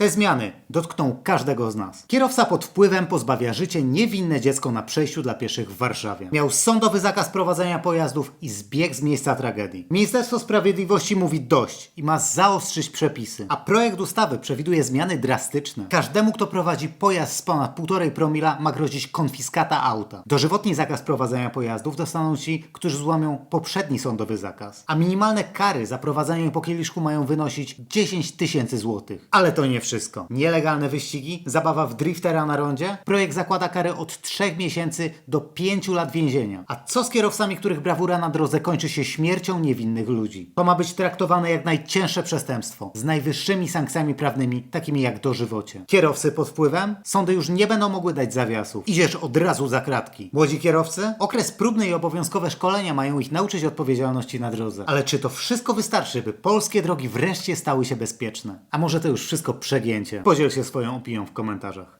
Te zmiany dotkną każdego z nas. Kierowca pod wpływem pozbawia życie niewinne dziecko na przejściu dla pieszych w Warszawie. Miał sądowy zakaz prowadzenia pojazdów i zbieg z miejsca tragedii. Ministerstwo Sprawiedliwości mówi dość i ma zaostrzyć przepisy, a projekt ustawy przewiduje zmiany drastyczne. Każdemu, kto prowadzi pojazd z ponad 1,5 promila ma grozić konfiskata auta. Dożywotni zakaz prowadzenia pojazdów dostaną ci, którzy złamią poprzedni sądowy zakaz, a minimalne kary za prowadzenie po kieliszku mają wynosić 10 tysięcy złotych. Ale to nie wszystko. Nielegalne wyścigi, zabawa w driftera na rondzie. Projekt zakłada karę od 3 miesięcy do 5 lat więzienia. A co z kierowcami, których brawura na drodze kończy się śmiercią niewinnych ludzi? To ma być traktowane jak najcięższe przestępstwo, z najwyższymi sankcjami prawnymi, takimi jak dożywocie. Kierowcy pod wpływem? Sądy już nie będą mogły dać zawiasów. Idziesz od razu za kratki. Młodzi kierowcy? Okres próbny i obowiązkowe szkolenia mają ich nauczyć odpowiedzialności na drodze. Ale czy to wszystko wystarczy, by polskie drogi wreszcie stały się bezpieczne? A może to już wszystko przegięcie? Podziel się swoją opinią w komentarzach.